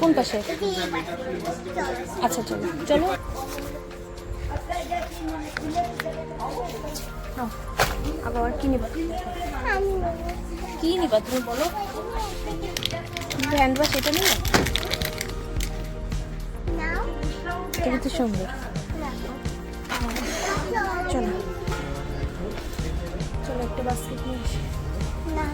কিনে পাশে। আচ্ছা চলো। চলো। আবার কি নিবা? কি নিবা তুমি বলো? হ্যান্ড ওয়াশ এটা নাও। এটা কিন্তু সুন্দর। চলো। চলো একটা বাস্কেট নিয়ে আসি। না,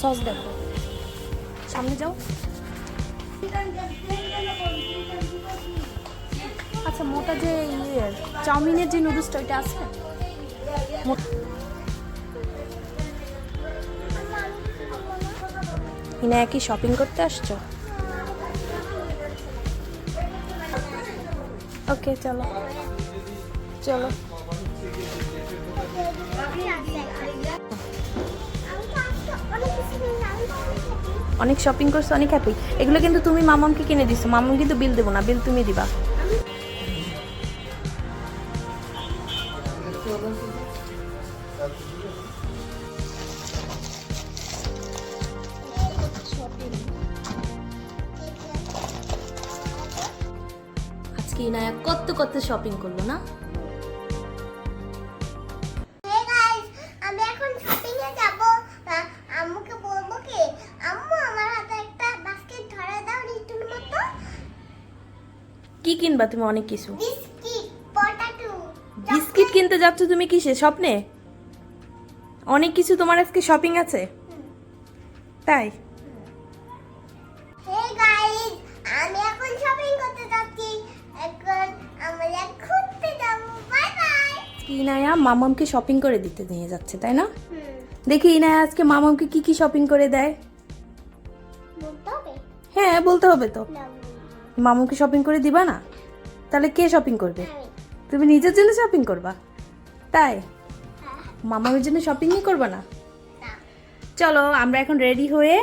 সস দেখো সামনে যাও আচ্ছা মোটা যে ইয়ে চাউমিনের যে নুডলসটা ওইটা আছে হিনা কি শপিং করতে আসছো ওকে, চলো। চলো। অনেক শপিং করছ, অনেক হ্যাপি এগুলো কিন্তু তুমি মামনকে কিনে দিছো। মামন কিন্তু বিল দেবো না বিল তুমি দিবা। দাও রিটুর মতো। কি কিনবা তুমি? অনেক কিছু। বিস্কিট বিস্কিট কিনতে যাচ্ছ তুমি কিসে? স্বপ্নে? অনেক কিছু তোমার আজকে শপিং আছে? তাই? বাই ইনায়া মামামকে শপিং করে দিতে নিয়ে যাচ্ছে তাই না? দেখি ইনায়া আজকে মামামকে কি কি শপিং করে দেয়? হ্যাঁ বলতে হবে তো। মামুকে শপিং করে দিবা না? তাহলে কে শপিং করবে? তুমি নিজের জন্য শপিং করবা? তাই? হ্যাঁ মামামের জন্য শপিংই করবা না? চলো আমরা এখন রেডি হয়ে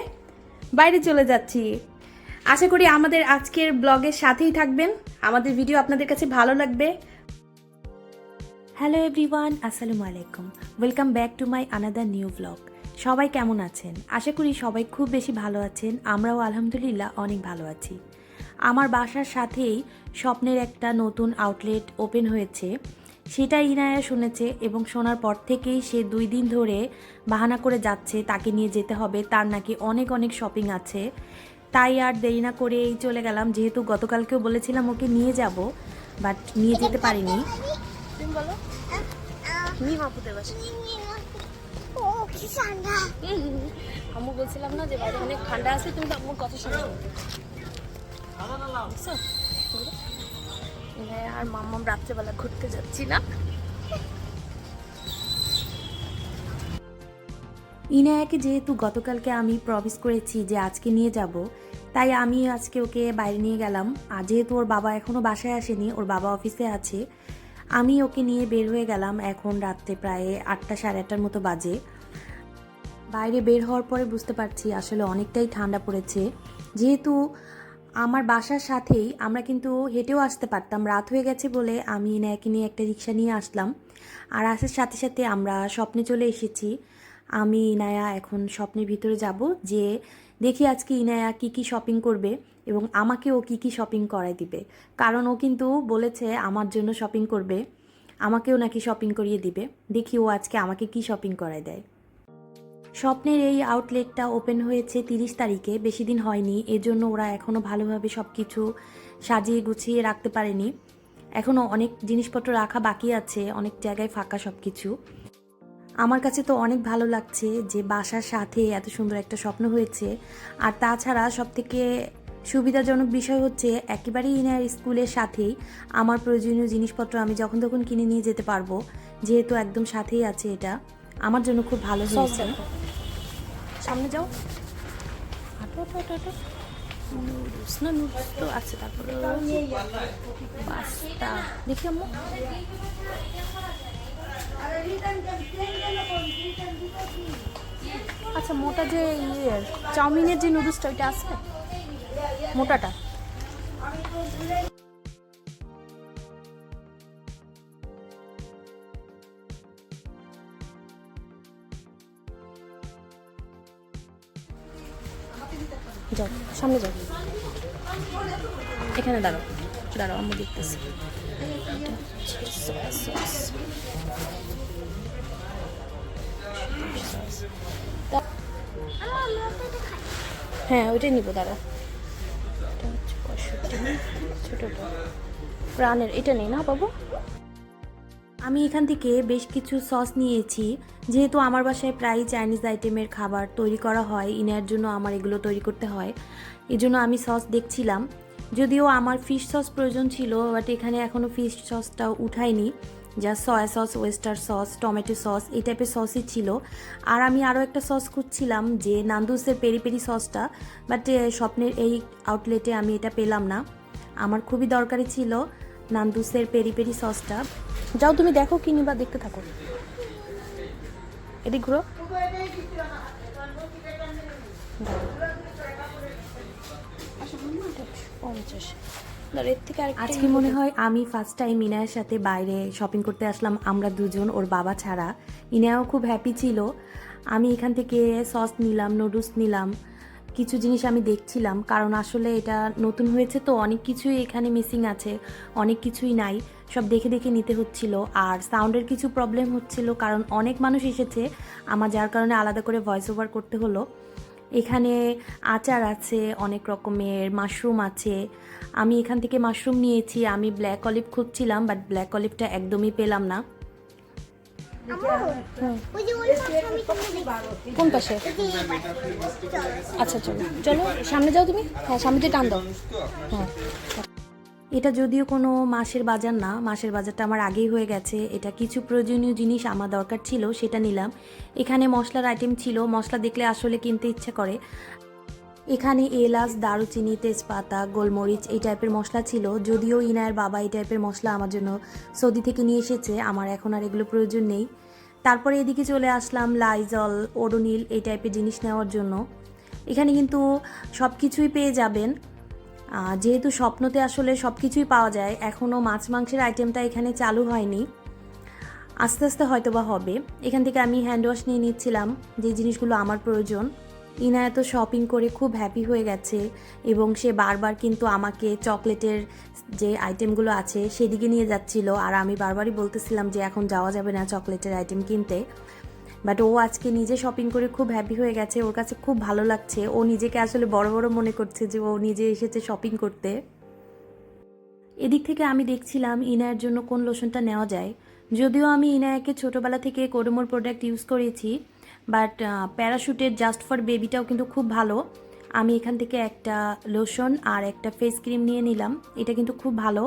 বাইরে চলে যাচ্ছি। আশা করি আমাদের আজকের ব্লগের সাথেই থাকবেন। আমাদের ভিডিও আপনাদের কাছে ভালো লাগবে। হ্যালো এভরিওয়ান আসসালামু আলাইকুম welcome back to my another new blog সবাই কেমন আছেন? আশা করি সবাই খুব বেশি ভালো আছেন, আমরাও আলহামদুলিল্লাহ অনেক ভালো আছি। আমার বাসার সাথেই স্বপ্নের একটা নতুন আউটলেট ওপেন হয়েছে। সেটা ইনায়া শুনেছে এবং শোনার পর থেকেই সে দুই দিন ধরে বাহানা করে যাচ্ছে, তাকে নিয়ে যেতে হবে, তার নাকি অনেক অনেক শপিং আছে। তাই আর দেরি না করে এই চলে গেলাম, যেহেতু গতকালকেও বলেছিলাম ওকে নিয়ে যাব বাট নিয়ে যেতে পারিনি। বলো। নিম আপুদের বাসা ও কি ঠান্ডা। আম্মু বলছিলাম না যে বাইরে অনেক ঠান্ডা আছে তুমি তো আম্মুর কথা শুনো। আর মাম্মাম রাত্রেবেলা ঘুরতে যাচ্ছি না। ইনায়াকে যেহেতু গতকালকে আমি প্রমিস করেছি যে আজকে নিয়ে যাব তাই আমি আজকে ওকে বাইরে নিয়ে গেলাম। আর যেহেতু ওর বাবা এখনও বাসায় আসেনি ওর বাবা অফিসে আছে আমি ওকে নিয়ে বের হয়ে গেলাম এখন রাত্রে প্রায় আটটা, সাড়ে আটটার মতো বাজে। বাইরে বের হওয়ার পরে বুঝতে পারছি আসলে অনেকটাই ঠান্ডা পড়েছে। যেহেতু আমার বাসার সাথেই আমরা কিন্তু হেঁটেও আসতে পারতাম, রাত হয়ে গেছে বলে আমি ইনায়াকে নিয়ে একটা রিক্সা নিয়ে আসলাম। আর আসার সাথে সাথে আমরা স্বপ্নে চলে এসেছি। আমি, ইনায়া এখন স্বপ্নের ভিতরে যাব যে, দেখি আজকে ইনায়া কি কি শপিং করবে। এবং আমাকে ও কি কি শপিং করাই দিবে। কারণ ও কিন্তু বলেছে আমার জন্য শপিং করবে, আমাকেও নাকি শপিং করিয়ে দিবে। দেখি ও আজকে আমাকে কি শপিং করায় দেয়। স্বপ্নের এই আউটলেটটা ওপেন হয়েছে তিরিশ তারিখে, বেশি দিন হয়নি, এজন্য ওরা এখনও ভালোভাবে সব কিছু সাজিয়ে গুছিয়ে রাখতে পারেনি। এখনও অনেক জিনিসপত্র রাখা বাকি আছে, অনেক জায়গায় ফাঁকা সব কিছু আমার কাছে তো অনেক ভালো লাগছে যে বাসার সাথে এত সুন্দর একটা স্বপ্ন হয়েছে। আর তাছাড়া সব থেকে সুবিধাজনক বিষয় হচ্ছে একেবারেই ইনার স্কুলের সাথেই আমার প্রয়োজনীয় জিনিসপত্র আমি যখন তখন কিনে নিয়ে যেতে পারব যেহেতু একদম সাথেই আছে এটা। আমার জন্য খুব ভালো হয়েছে। সামনে যাও। নুডলস না নুডলস তো আছে তারপরে। পাস্তা। দেখি আম্মু। আচ্ছা মোটা যে ইয়ে চাউমিনের যে নুডলসটা ওইটা আছে? মোটাটা। যাও সামনে যাও। এখানে দাঁড়ো দাঁড়ো আমি দেখতেছি। হ্যাঁ ওইটাই নিবো দাঁড়া প্রাণের, এটা নেই না বাবু? আমি এখান থেকে বেশ কিছু সস নিয়েছি। যেহেতু আমার বাসায় প্রায় চাইনিজ আইটেমের খাবার তৈরি করা হয়, ইনার জন্য আমার এগুলো তৈরি করতে হয়। এই জন্য আমি সস দেখছিলাম। যদিও আমার ফিশ সস প্রয়োজন ছিল বাট এখানে এখনও ফিশ সসটা উঠাইনি যা soy sauce oyster sauce tomato sauce এই টাইপের সসই ছিল। আর আমি আরও একটা সস খুঁজছিলাম যে নান্দুসের পেরি পেরি সসটা বাট স্বপ্নের এই আউটলেটে আমি এটা পেলাম না। আমার খুবই দরকারি ছিল নান্দুসের পেরি পেরি সসটা যাও তুমি দেখো কিনি বা দেখতে থাকো। এটি ঘুরো। আজকে মনে হয় আমি ফার্স্ট টাইম ইনায়ের সাথে বাইরে শপিং করতে আসলাম আমরা দুজন ওর বাবা ছাড়া। ইনায়াও খুব হ্যাপি ছিল। আমি এখান থেকে সস নিলাম নুডলস নিলাম কিছু জিনিস আমি দেখছিলাম কারণ আসলে এটা নতুন হয়েছে তো অনেক কিছুই এখানে মিসিং আছে অনেক কিছুই নাই সব দেখে দেখে নিতে হচ্ছিল। আর সাউন্ডের কিছু প্রবলেম হচ্ছিল কারণ অনেক মানুষ এসেছে আমার যার কারণে আলাদা করে ভয়েস ওভার করতে হলো। এখানে আচার আছে অনেক রকমের মাশরুম আছে আমি এখান থেকে মাশরুম নিয়েছি আমি ব্ল্যাক অলিভ খুঁজছিলাম বাট ব্ল্যাক অলিভটা একদমই পেলাম না। কোন পাশে? আচ্ছা চলো। চলো সামনে যাও তুমি? হ্যাঁ সামনে দিয়ে টান দাও। হ্যাঁ। এটা যদিও কোনো মাসের বাজার না মাসের বাজারটা আমার আগেই হয়ে গেছে। এটা কিছু প্রয়োজনীয় জিনিস আমার দরকার ছিল সেটা নিলাম। এখানে মশলার আইটেম ছিল মশলা দেখলে আসলে কিনতে ইচ্ছে করে। এখানে এলাচ, দারুচিনি, তেজপাতা, গোলমরিচ এই টাইপের মশলা ছিল, যদিও ইনায়ের বাবা এই টাইপের মশলা আমার জন্য সৌদি থেকে নিয়ে এসেছে, আমার এখন আর এগুলো প্রয়োজন নেই। তারপরে এদিকে চলে আসলাম লাইজল ওডোনিল এই টাইপের জিনিস নেওয়ার জন্য। এখানে কিন্তু সব কিছুই পেয়ে যাবেন। যেহেতু স্বপ্নতে আসলে সব কিছুই পাওয়া যায় এখনও মাছ মাংসের আইটেমটা এখানে চালু হয়নি। আস্তে আস্তে হয়তো বা হবে। এখান থেকে আমি হ্যান্ড ওয়াশ নিয়ে নিচ্ছিলাম, যে জিনিসগুলো আমার প্রয়োজন। ইনায়ত শপিং করে খুব হ্যাপি হয়ে গেছে এবং সে বারবার কিন্তু আমাকে চকলেটের যে আইটেমগুলো আছে সেদিকে নিয়ে যাচ্ছিল। আর আমি বারবারই বলতেছিলাম যে এখন যাওয়া যাবে না চকলেটের আইটেম কিনতে। বাট ও আজকে নিজে শপিং করে খুব হ্যাপি হয়ে গেছে। ওর কাছে খুব ভালো লাগছে। ও নিজেকে আসলে বড় বড় মনে করছে যে ও নিজে এসেছে শপিং করতে। এদিক থেকে আমি দেখছিলাম ইনায়ের জন্য কোন লোশনটা নেওয়া যায়। যদিও আমি ইনায়াকে ছোটোবেলা থেকে কোডোমোর প্রোডাক্ট ইউজ করেছি বাট প্যারাশুটের জাস্ট ফর বেবিটাও কিন্তু খুব ভালো। আমি এখান থেকে একটা লোশন আর একটা ফেস ক্রিম নিয়ে নিলাম। এটা কিন্তু খুব ভালো।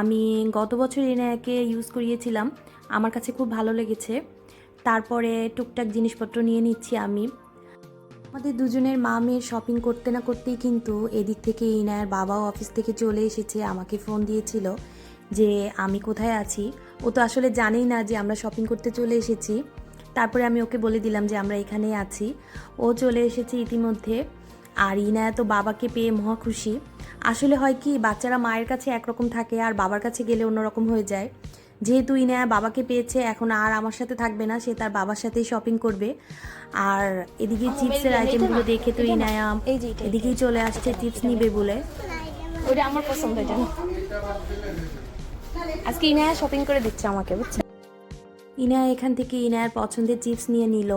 আমি গত বছর ইনায়াকে ইউজ করিয়েছিলাম। আমার কাছে খুব ভালো লেগেছে। তারপরে টুকটাক জিনিসপত্র নিয়ে নিচ্ছি আমি। আমাদের দুজনের মা মেয়ের শপিং করতে না করতেই কিন্তু এদিক থেকে ইনায়ের বাবাও অফিস থেকে চলে এসেছে, আমাকে ফোন দিয়েছিল যে আমি কোথায় আছি। ও তো আসলে জানেই না যে আমরা শপিং করতে চলে এসেছি। তারপরে আমি ওকে বলে দিলাম যে আমরা এখানে আছি। ও চলে এসেছে ইতিমধ্যে। আর ইনায়া তো বাবাকে পেয়ে মহা খুশি। আসলে হয় কি বাচ্চারা মায়ের কাছে একরকম থাকে আর বাবার কাছে গেলে অন্যরকম হয়ে যায়। যেহেতু ইনায়া বাবাকে পেয়েছে এখন আর আমার সাথে থাকবে না সে তার বাবার সাথেই শপিং করবে। আর এদিকে চিপসের আইটেমগুলো দেখে তো ইনায়া এদিকেই চলে আসছে চিপস নিবে বলে। আমার পছন্দ এটা। আজকে ইনায়া শপিং করে দিচ্ছে আমাকে বুঝছ ইনায়া এখান থেকে ইনায়ার পছন্দের চিপস নিয়ে নিল।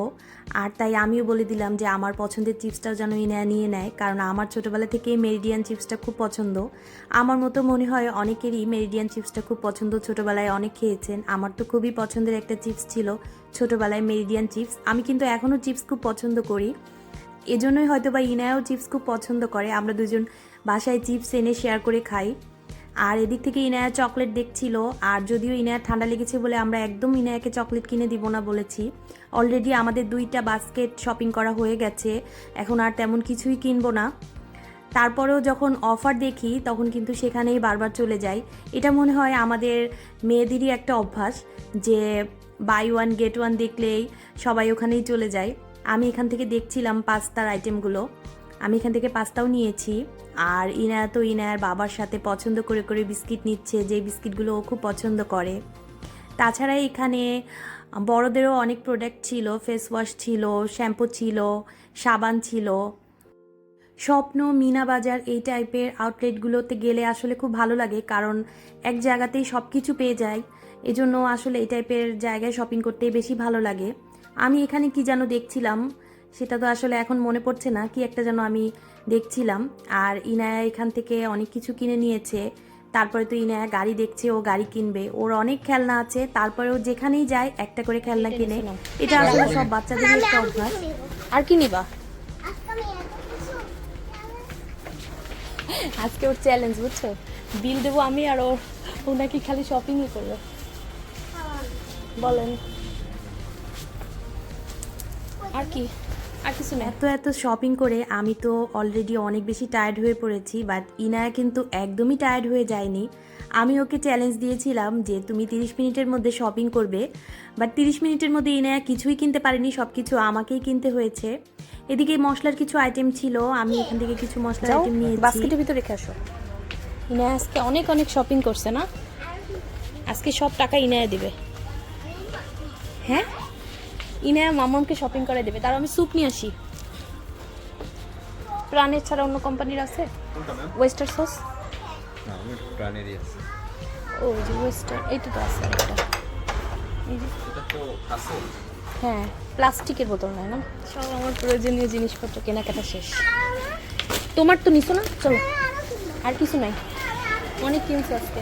আর তাই আমিও বলে দিলাম যে আমার পছন্দের চিপসটাও যেন ইনায়া নিয়ে নেয়, কারণ আমার ছোটোবেলা থেকেই মেরিডিয়ান চিপসটা খুব পছন্দ। আমার মতো মনে হয় অনেকেরই মেরিডিয়ান চিপসটা খুব পছন্দ। ছোটোবেলায় অনেক খেয়েছেন। আমার তো খুবই পছন্দের একটা চিপস ছিল ছোটোবেলায় মেরিডিয়ান চিপস। আমি কিন্তু এখনও চিপস খুব পছন্দ করি। এজন্যই হয়তো বা ইনায়াও চিপস খুব পছন্দ করে। আমরা দুজন বাসায় চিপস এনে শেয়ার করে খাই। আর এদিক থেকে ইনায়া চকলেট দেখছিল, আর যদিও ইনায়া ঠান্ডা লেগেছে বলে আমরা একদম ইনায়াকে চকলেট কিনে দিব না বলেছি। অলরেডি আমাদের দুইটা বাস্কেট শপিং করা হয়ে গেছে, এখন আর তেমন কিছুই কিনবো না। তারপরেও যখন অফার দেখি, তখন কিন্তু সেখানেই বারবার চলে যাই। এটা মনে হয় আমাদের মেয়েদেরই একটা অভ্যাস, যে বাই ওয়ান গেট ওয়ান দেখলেই সবাই ওখানেই চলে যায়। আমি এখান থেকে দেখছিলাম পাস্তার আইটেমগুলো আমি এখান থেকে পাস্তাও নিয়েছি। আর ইনায়া তো ইনায়ার বাবার সাথে পছন্দ করে করে বিস্কিট নিচ্ছে, যে বিস্কিটগুলো ও খুব পছন্দ করে। তাছাড়া এখানে বড়দেরও অনেক প্রোডাক্ট ছিল ফেস ওয়াশ ছিল শ্যাম্পু ছিল, সাবান ছিল। স্বপ্ন, মিনা বাজার এই টাইপের আউটলেটগুলোতে গেলে আসলে খুব ভালো লাগে, কারণ এক জায়গাতেই সব কিছু পেয়ে যায়। এজন্য আসলে এই টাইপের জায়গায় শপিং করতে বেশি ভালো লাগে। আমি এখানে কি যেন দেখছিলাম সেটা তো আসলে এখন মনে পড়ছে না কি একটা যেন আমি দেখছিলাম। আর ইনায়া এখান থেকে অনেক কিছু কিনে নিয়েছে। তারপরে তো ইনায়া গাড়ি দেখছে ও গাড়ি কিনবে। ওর অনেক খেলনা আছে। তারপরে ও যেখানেই যায় একটা করে খেলনা কিনে। এটা আসলে সব বাচ্চাদের আমি একটা অভ্যাস। আর কি নিবা? আজকে ওর চ্যালেঞ্জ বুঝছ? বিল দেবো আমি আর ও ও নাকি খালি শপিংই করবে। বলেন। আর কি? আর কিছু না এত এত শপিং করে আমি তো অলরেডি অনেক বেশি টায়ার্ড হয়ে পড়েছি বাট ইনায়া কিন্তু একদমই টায়ার্ড হয়ে যায়নি। আমি ওকে চ্যালেঞ্জ দিয়েছিলাম যে তুমি তিরিশ মিনিটের মধ্যে শপিং করবে বাট তিরিশ মিনিটের মধ্যে ইনায়া কিছুই কিনতে পারেনি সব কিছু আমাকেই কিনতে হয়েছে। এদিকে মশলার কিছু আইটেম ছিল আমি এখান থেকে কিছু মশলার আইটেম নিয়েছি। বাস্কেটের ভিতরে রেখে আসো। ইনায়া আজকে অনেক অনেক শপিং করছে না? আজকে সব টাকা ইনায়া দিবে। হ্যাঁ? ইনায়া মামনকে শপিং করে দেবে। তার আমি স্যুপ নিয়ে আসি। প্রাণের ছাড়া অন্য কোম্পানির আছে? ওয়েস্টার সস প্রাণেরই আছে। ও যে ওয়েস্টার এইটা তো আছে একটা এটা হ্যাঁ প্লাস্টিকের বোতল নয় না? সব আমার প্রয়োজনীয় জিনিসপত্র কেনাকাটা শেষ। তোমার তো নিছো না? চলো। আর কিছু নাই। অনেক কিনছে আজকে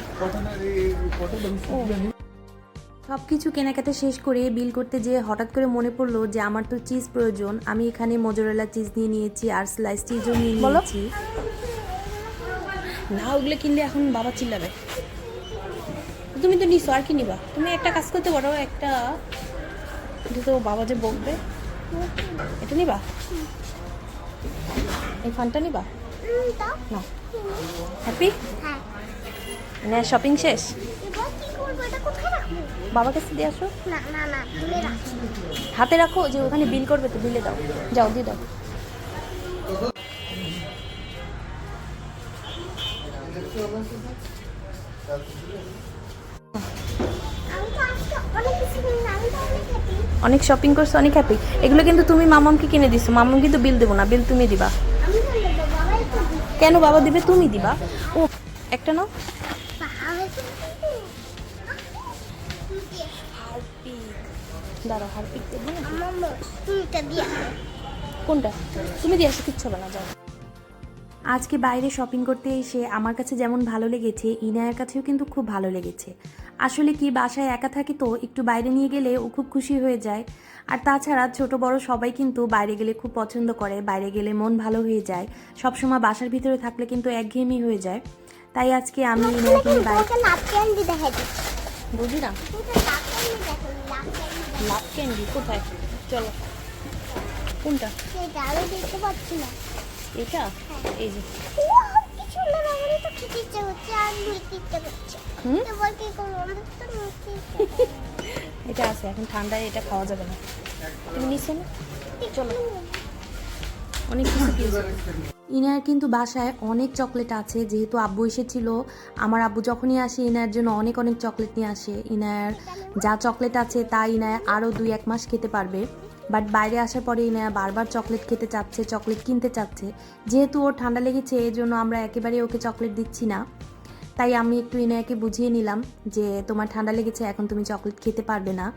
ও। সব কিছু কেনাকাটা শেষ করে বিল করতে যেয়ে হঠাৎ করে মনে পড়ল যে আমার তো চিজ প্রয়োজন। আমি এখানে মোজরেলা চিজ নিয়ে নিয়েছি আর স্লাইস চিজও নিয়ে বলো। নিয়েছি। না ওগুলো কিনলে এখন বাবা চিল্লাবে। তুমি তো নিছো আর কি নিবা? তুমি একটা কাজ করতে পারো একটা এটা তো বাবা যে বকবে এটা নিবা? এই ফানটা নিবা? না। হ্যাপি? হ্যাঁ। শপিং শেষ? করব এটা কোথায় রাখব? বাবার কাছে দিয়ে আসো। না না না তুলে রাখছি হাতে রাখো যে ওখানে বিল করবে তো বিলে দাও। যাও দিয়ে দাও। অনেক শপিং করছ অনেক হ্যাপি এগুলো কিন্তু তুমি মামামকে কিনে দিছো। মামাম কিন্তু বিল দেবো না বিল তুমি দিবা। কেন বাবা দিবে? তুমি দিবা। ও একটা নাও বাবা তো দাঁড়াও হারপিক দেবো কোনটা? তুমি দিয়ে আসো কিচ্ছু হবে না যাও। আজকে বাইরে শপিং করতে এসে আমার কাছে যেমন ভালো লেগেছে ইনায়ের কাছেও কিন্তু খুব ভালো লেগেছে। আসলে কি বাসায় একা থাকি তো একটু বাইরে নিয়ে গেলে ও খুব খুশি হয়ে যায়। আর তাছাড়া ছোট বড় সবাই কিন্তু বাইরে গেলে খুব পছন্দ করে বাইরে গেলে মন ভালো হয়ে যায়। সবসময় বাসার ভিতরে থাকলে কিন্তু একঘেয়েমি হয়ে যায়। তাই আজকে আমি ইনায়াকে বাইরে বুঝি না তুমি লাভ ক্যান্ডি দেখো লাভ ক্যান্ডি লাভ ক্যান্ডি কোথায়? চলো। কোনটা? সেটা আমি দেখতে পাচ্ছি না। এটা? এই যে। কি সুন্দর আমারই তো খেতে ইচ্ছে হচ্ছে আর নিতে ইচ্ছে করছে এবার কি করব? আমাদের তো নিতে এটা আছে এখন ঠান্ডায় এটা খাওয়া যাবে না। তুমি নিছো না? চলো। অনেক কিছু ইনার কিন্তু বাসায় অনেক চকলেট আছে। যেহেতু আব্বু এসেছিল, আমার আব্বু যখনই আসে ইনার জন্য অনেক অনেক চকলেট নিয়ে আসে। ইনার যা চকলেট আছে তা ইনায় আরও দুই, এক মাস খেতে পারবে। বাট বাইরে আসার পরে ইনায়া বারবার চকলেট খেতে চাচ্ছে, চকলেট কিনতে চাচ্ছে। যেহেতু ওর ঠান্ডা লেগেছে এই জন্য আমরা একেবারে ওকে চকলেট দিচ্ছি না। তাই আমি একটু ইনায়াকে বুঝিয়ে নিলাম যে, তোমার ঠান্ডা লেগেছে, এখন তুমি চকলেট খেতে পারবে না।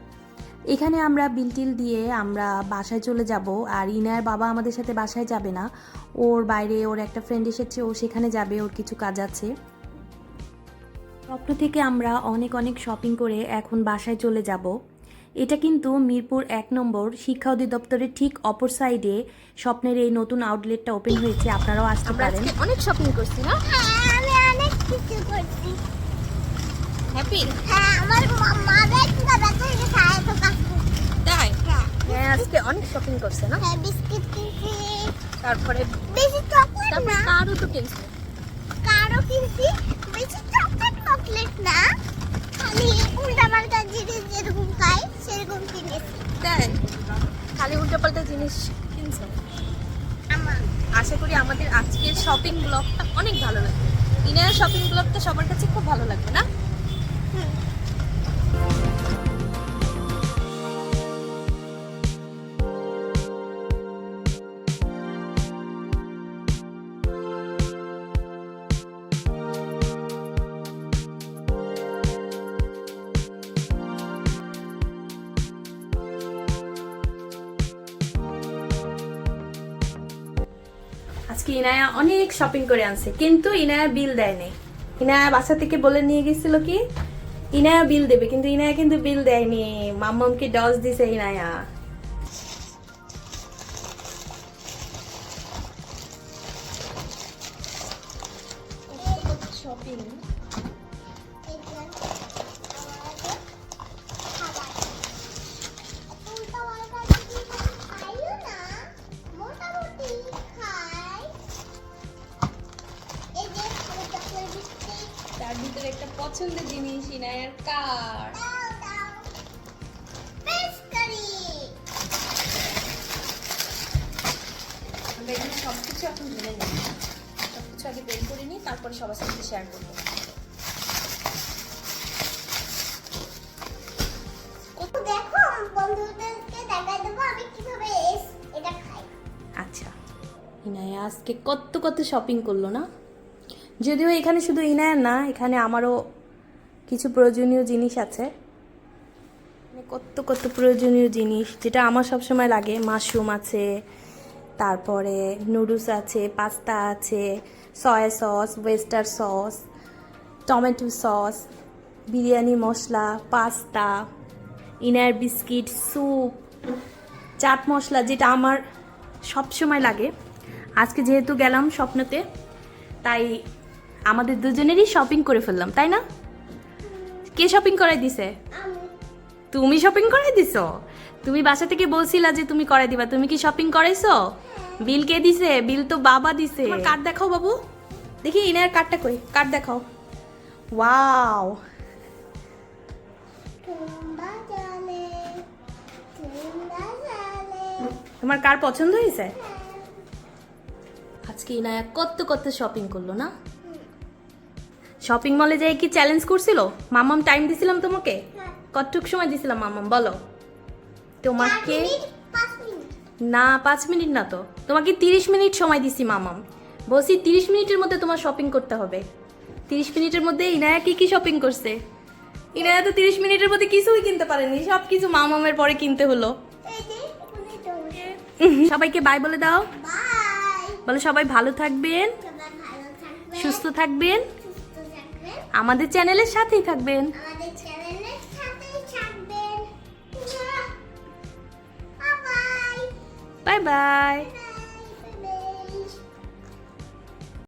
এখানে আমরা বিলটিল দিয়ে আমরা বাসায় চলে যাব আর ইনার বাবা আমাদের সাথে বাসায় যাবে না। ওর বাইরে ওর একটা ফ্রেন্ড এসেছে ও সেখানে যাবে ওর কিছু কাজ আছে। স্বপ্ন থেকে আমরা অনেক অনেক শপিং করে এখন বাসায় চলে যাব। এটা কিন্তু মিরপুর এক নম্বর শিক্ষা অধিদপ্তরের ঠিক অপর সাইডে স্বপ্নের এই নতুন আউটলেটটা ওপেন হয়েছে আপনারাও আসতে আমরা পারেন। অনেক শপিং করছি না? হ্যাঁ আমি অনেক কিছু করছি। হ্যাপি হ্যাঁ আমার মা ব্যথা ব্যথা হয়ে গেছে আর তো কাজ করছি। তাই হ্যাঁ আজকে অনেক শপিং করছে না? হ্যাঁ বিস্কিট কিনছি। তারপরে বেশি চকলেট না। কারও তো কিনছে। কারও কিনছি বেশি চকলেট চকলেট না। খালি উল্টা পাল্টা জিনিস যেরকম খাই সেরকম কিনেছি। তাই? খালি উল্টোপাল্টা জিনিস কিনছো? আশা করি আমাদের আজকের শপিং ব্লগটা অনেক ভালো লাগবে। ইনার শপিং ব্লগটা সবার কাছে খুব ভালো লাগবে না? আজকে ইনায়া অনেক শপিং করে আনছে, কিন্তু ইনায়া বিল দেয়নি। ইনায়া বাসা থেকে বলে নিয়ে গেছিল কি, ইনায়া বিল দেবে, কিন্তু ইনায়া কিন্তু বিল দেয়নি। মাম্মামকে ডস দিছে ইনায়া। পছন্দের জিনিস ইনায়ার কার আমরা এখানে সব কিছু এখন জেনে নিই সব কিছু আগে বের করে নিই তারপরে সবার সাথে শেয়ার করব। দেখো বন্ধুদেরকে দেখাই দেবো আমি কীভাবে এটা খাই। আচ্ছা ইনায়া আজকে কত কত শপিং করল না? যদিও এখানে শুধু ইনায়ার না, এখানে আমারও কিছু প্রয়োজনীয় জিনিস আছে। মানে কত কত প্রয়োজনীয় জিনিস, যেটা আমার সবসময় লাগে। মাশরুম আছে, তারপরে নুডলস আছে, পাস্তা আছে, soy sauce, oyster sauce, tomato sauce, biryani masala, pasta inner biscuit, soup, chaat মশলা, যেটা আমার সব সময় লাগে। আজকে যেহেতু গেলাম স্বপ্নতে, তাই আমাদের দুজনেরই শপিং করে ফেললাম তাই না? কে শপিং করাই দিছে? তুমি শপিং করাই দিছো? তুমি বাসা থেকে বলছিলা যে তুমি করাই দিবা তুমি কি শপিং করাইছো? বিল কে দিছে? বিল তো বাবা দিছে। কার্ড দেখাও বাবু। দেখি ইনার কার্ডটা কই? কার্ড দেখাও। ওয়াও তোমার কার পছন্দ হয়েছে? আজকে ইনায়া কত কত শপিং করল না? শপিং মলে যাই কি চ্যালেঞ্জ করছিল? মামাম টাইম দিছিলাম তোমাকে? হ্যাঁ। কতটুক সময় দিছিলাম মামাম বলো। তোমাকে না পাঁচ মিনিট না তো। তোমাকে তিরিশ মিনিট সময় দিছি মামাম। বলছি তিরিশ মিনিটের মধ্যে তোমার শপিং করতে হবে। তিরিশ মিনিটের মধ্যে ইনায়া কি কি শপিং করছে? ইনায়া তো তিরিশ মিনিটের মধ্যে কিছুই কিনতে পারেনি সব কিছু মামামের পরে কিনতে হলো। সবাইকে বাই বলে দাও। বলে সবাই ভালো থাকবেন। সুস্থ থাকবেন। আমাদের চ্যানেলের সাথেই থাকবেন। আমাদের চ্যানেলের সাথেই থাকবেন। Bye bye. Bye bye.